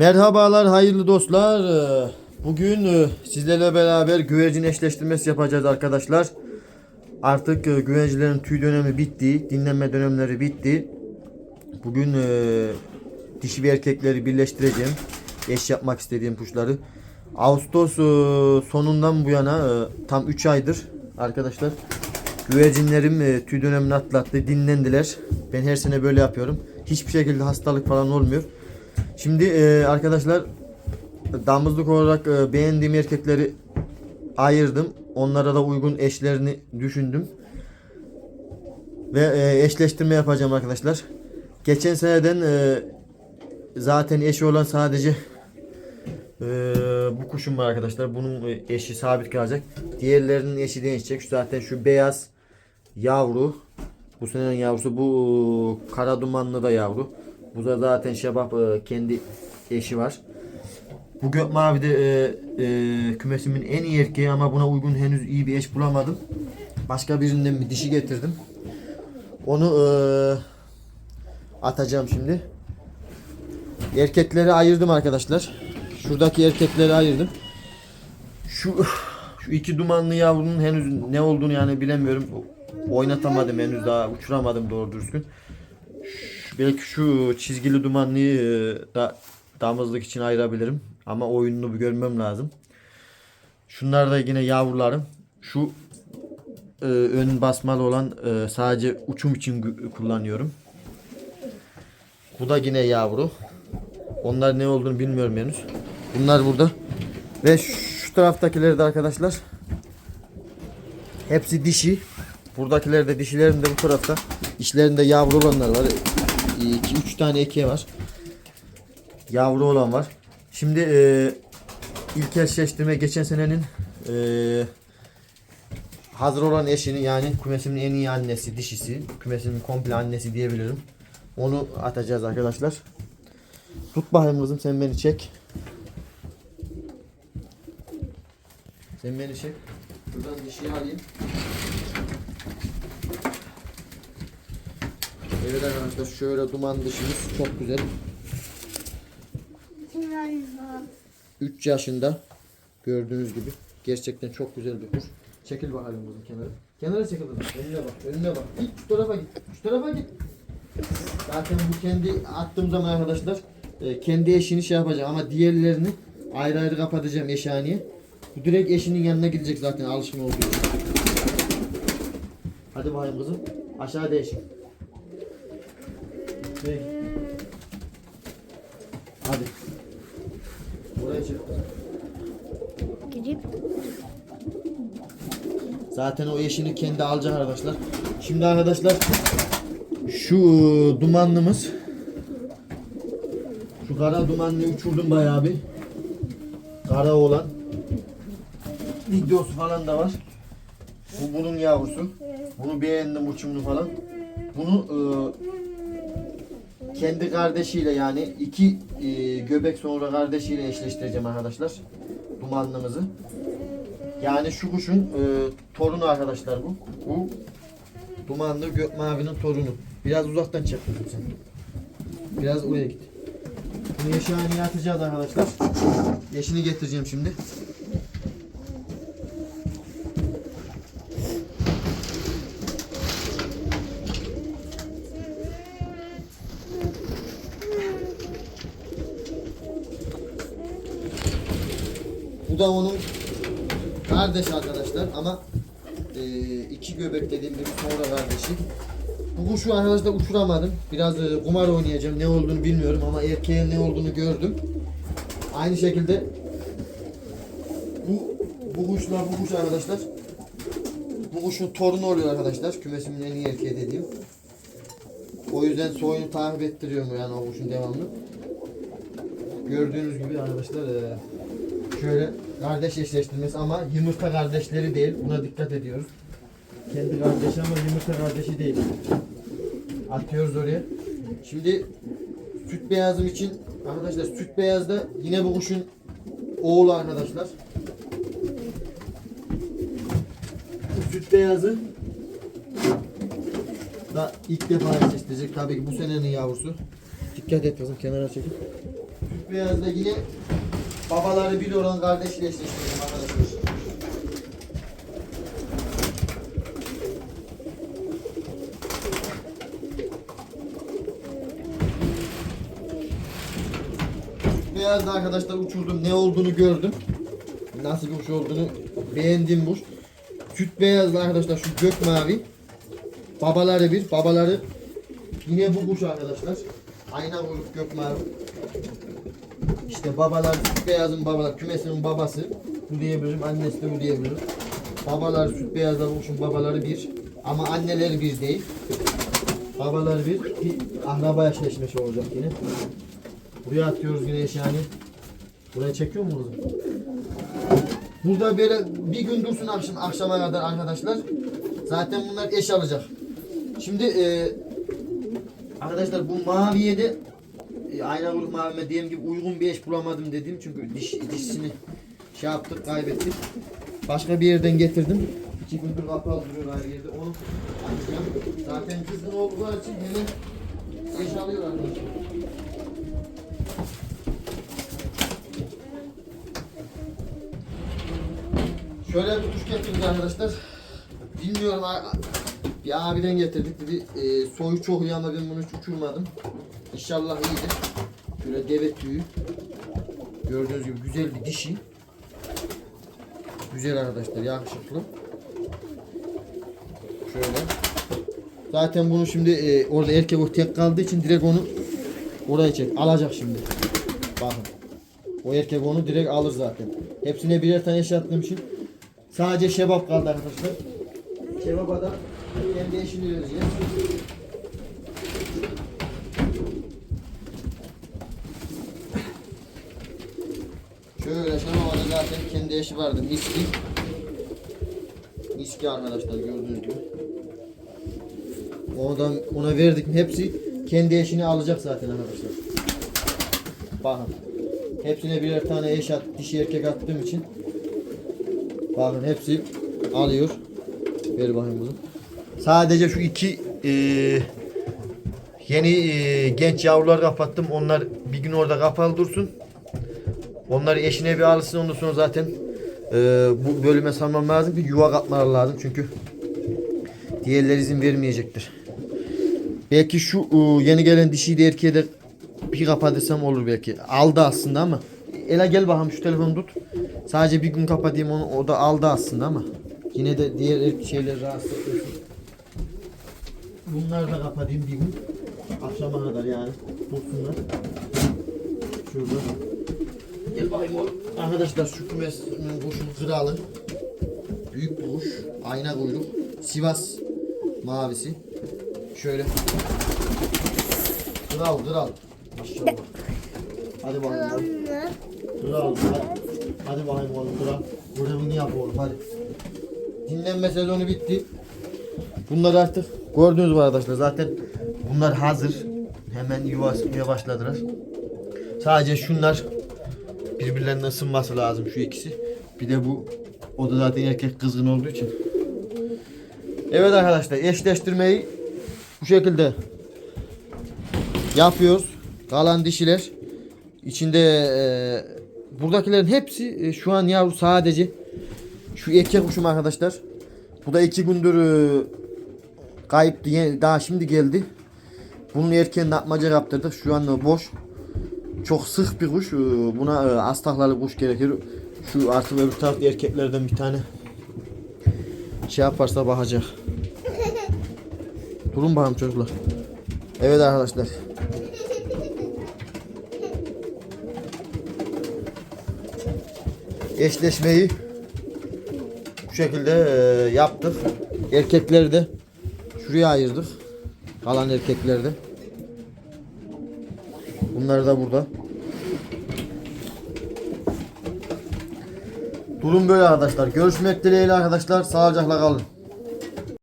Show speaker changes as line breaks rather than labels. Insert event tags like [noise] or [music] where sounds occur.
Merhabalar hayırlı dostlar. Bugün e, sizlerle beraber güvercin eşleştirmesi yapacağız arkadaşlar. Artık e, güvercilerin tüy dönemi bitti. Dinlenme dönemleri bitti. Bugün e, dişi ve erkekleri birleştireceğim. Eş yapmak istediğim kuşları. Ağustos sonundan bu yana tam 3 aydır arkadaşlar. Güvercinlerim tüy dönemini atlattı. Dinlendiler. Ben her sene böyle yapıyorum. Hiçbir şekilde hastalık falan olmuyor. Şimdi e, arkadaşlar damızlık olarak e, beğendiğim erkekleri ayırdım. Onlara da uygun eşlerini düşündüm. Ve e, eşleştirme yapacağım arkadaşlar. Geçen seneden e, zaten eşi olan sadece e, bu kuşum var arkadaşlar. Bunun e, eşi sabit kalacak. Diğerlerinin eşi değişecek. Şu zaten şu beyaz yavru. Bu senenin yavrusu. Bu e, kara dumanlı da yavru. Bu da zaten şebap e, kendi eşi var. Bu gök mavi de e, e, kümesimin en iyi erkeği ama buna uygun henüz iyi bir eş bulamadım. Başka birinden bir dişi getirdim. Onu e, atacağım şimdi. Erkekleri ayırdım arkadaşlar. Şuradaki erkekleri ayırdım. Şu şu iki dumanlı yavrunun henüz ne olduğunu yani bilemiyorum. Oynatamadım henüz daha uçuramadım doğru düzgün. Belki şu çizgili dumanlıyı e, da damızlık için ayırabilirim. Ama oyununu bir görmem lazım. Şunlar da yine yavrularım. Şu e, ön basmalı olan e, sadece uçum için kullanıyorum. Bu da yine yavru. Onlar ne olduğunu bilmiyorum henüz. Bunlar burada. Ve şu taraftakileri de arkadaşlar hepsi dişi. Buradakiler de dişilerin de bu tarafta. İçlerinde yavru olanlar var. 2-3 tane eke var. Yavru olan var. Şimdi e, ilk eşleştirme geçen senenin e, hazır olan eşini yani kümesimin en iyi annesi dişisi. Kümesimin komple annesi diyebilirim. Onu atacağız arkadaşlar. Tut bakayım kızım sen beni çek. Sen beni çek. Buradan dişiyi alayım. Evet arkadaşlar şöyle duman dişimiz çok güzel. 3 yaşında gördüğünüz gibi gerçekten çok güzel bir kuş. Çekil bakalım kızım kenara. Kenara çekil kızım. Önüne bak. Önüne bak. Git şu tarafa git. Şu tarafa git. Zaten bu kendi attığım zaman arkadaşlar e, kendi eşini şey yapacak ama diğerlerini ayrı ayrı kapatacağım eşhaneye. Bu direkt eşinin yanına gidecek zaten alışma olduğu için. Hadi bakayım kızım. Aşağı değişik. Peki. Hadi. Buraya çık.
Gidip
Zaten o eşini kendi alacak arkadaşlar. Şimdi arkadaşlar şu dumanlımız şu kara dumanlıyı uçurdum bayağı bir. Kara olan videosu falan da var. Bu bunun yavrusu. Bunu beğendim uçumunu falan. Bunu e, kendi kardeşiyle yani iki e, göbek sonra kardeşiyle eşleştireceğim arkadaşlar. Dumanlımızı. Yani şu kuşun e, torunu arkadaşlar bu. Bu dumanlı gök mavinin torunu. Biraz uzaktan çek sen. Biraz oraya git. Bunu yeşhaneye atacağız arkadaşlar. Yeşini getireceğim şimdi. Da onun kardeş arkadaşlar ama e, iki göbek dediğim gibi sonra kardeşi. Bu kuşu arkadaşlar uçuramadım. Biraz e, kumar oynayacağım. Ne olduğunu bilmiyorum ama erkeğin ne olduğunu gördüm. Aynı şekilde bu bu kuşla bu kuş arkadaşlar bu kuşun torunu oluyor arkadaşlar. Kümesimin en iyi erkeği dediğim. O yüzden soyunu takip ettiriyorum yani o kuşun devamlı. Gördüğünüz gibi arkadaşlar e, şöyle kardeş eşleştirmesi ama yumurta kardeşleri değil. Buna dikkat ediyoruz. Kendi kardeşi ama yumurta kardeşi değil. Atıyoruz oraya. Şimdi süt beyazım için arkadaşlar süt beyazda yine bu kuşun oğlu arkadaşlar. Süt beyazı da ilk defa eşleştirecek. Tabii ki bu senenin yavrusu. Dikkat et kızım kenara çekil. Süt süt beyazda yine babaları bir olan kardeşiyle eşleştirdim arkadaşlar. Beyazda arkadaşlar uçurdum. Ne olduğunu gördüm. Nasıl bir kuş olduğunu beğendim bu. Süt beyazlı arkadaşlar şu gök mavi. Babaları bir, babaları yine bu kuş arkadaşlar. Ayna kuyruk gök mavi. İşte babalar süt beyazın babalar, kümesinin babası. Bu diyebilirim, annesi de bu diyebilirim. Babalar süt beyazlar kuşun babaları bir. Ama anneleri bir değil. Babalar bir, bir akraba eşleşmesi olacak yine. Buraya atıyoruz yine yani. Buraya çekiyor mu bunu? Burada böyle bir gün dursun akşam akşama kadar arkadaşlar. Zaten bunlar eş alacak. Şimdi e, arkadaşlar bu maviye de e, ayna vurup mavime dediğim gibi uygun bir eş bulamadım dedim çünkü diş dişini şey yaptık kaybettik. Başka bir yerden getirdim. İki gündür kapalı duruyor her yerde. Onu açacağım. Zaten kızgın oldukları için hemen eş alıyor arkadaşlar. Şöyle bir kuş getirdik arkadaşlar. Bilmiyorum bir abiden getirdik dedi e, soyu çok iyi ama ben bunu hiç uçurmadım. İnşallah iyidir. Şöyle deve tüyü. Gördüğünüz gibi güzel bir dişi. Güzel arkadaşlar yakışıklı. Şöyle. Zaten bunu şimdi e, orada erkek o tek kaldığı için direkt onu oraya çek. Alacak şimdi. Bakın. O erkek onu direkt alır zaten. Hepsine birer tane eşya için sadece şebap kaldı arkadaşlar. Şebaba da kendi eşini vereceğiz. Şöyle şebaba da zaten kendi eşi vardı. Miski. Miski arkadaşlar gördüğünüz gibi. Ondan ona verdik hepsi kendi eşini alacak zaten arkadaşlar. Bakın. Hepsine birer tane eş at, dişi erkek attığım için bakın hepsi alıyor. Ver bakayım bunu. Sadece şu iki eee, yeni eee, genç yavrular kapattım. Onlar bir gün orada kapalı dursun. Onları eşine bir alsın. Ondan sonra zaten eee, bu bölüme salmam lazım ki yuva katmaları lazım. Çünkü diğerleri izin vermeyecektir. Belki şu ıı, yeni gelen dişiyi de erkeğe de bir kapatırsam olur belki. Aldı aslında ama. Ela gel bakalım şu telefonu tut. Sadece bir gün kapatayım onu. O da aldı aslında ama. Yine de diğer er- şeyler rahatsız etmesin. Bunları da kapatayım bir gün. Akşama kadar yani. Tutsunlar. Şurada. Arkadaşlar şu kümesinin kuşun kralı. Büyük bir kuş. Ayna kuyruk. Sivas mavisi. Şöyle. Kral kral. Maşallah. Hadi bakayım. Kral hadi. Hadi bakayım oğlum kral. Görevini yap oğlum hadi. Dinlenme sezonu bitti. Bunlar artık gördüğünüz gibi arkadaşlar zaten bunlar hazır. Hemen yuvasına başladılar. Sadece şunlar birbirlerine ısınması lazım şu ikisi. Bir de bu o da zaten erkek kızgın olduğu için. Evet arkadaşlar eşleştirmeyi bu şekilde yapıyoruz. Kalan dişiler içinde e, buradakilerin hepsi e, şu an yavru sadece şu erkek kuşum arkadaşlar. Bu da iki gündür e, kayıptı. Daha şimdi geldi. Bunun erkeğini atmaca yaptırdık. Şu an boş. Çok sık bir kuş. E, Buna e, astaklarlı kuş gerekir. Şu artık öbür tarafta erkeklerden bir tane şey yaparsa bakacak. [laughs] Durun bakalım çocuklar. Evet arkadaşlar. Eşleşmeyi bu şekilde e, yaptık. Erkekleri de şuraya ayırdık. Kalan erkekleri de. Bunlar da burada. Durum böyle arkadaşlar. Görüşmek dileğiyle arkadaşlar. Sağlıcakla kalın.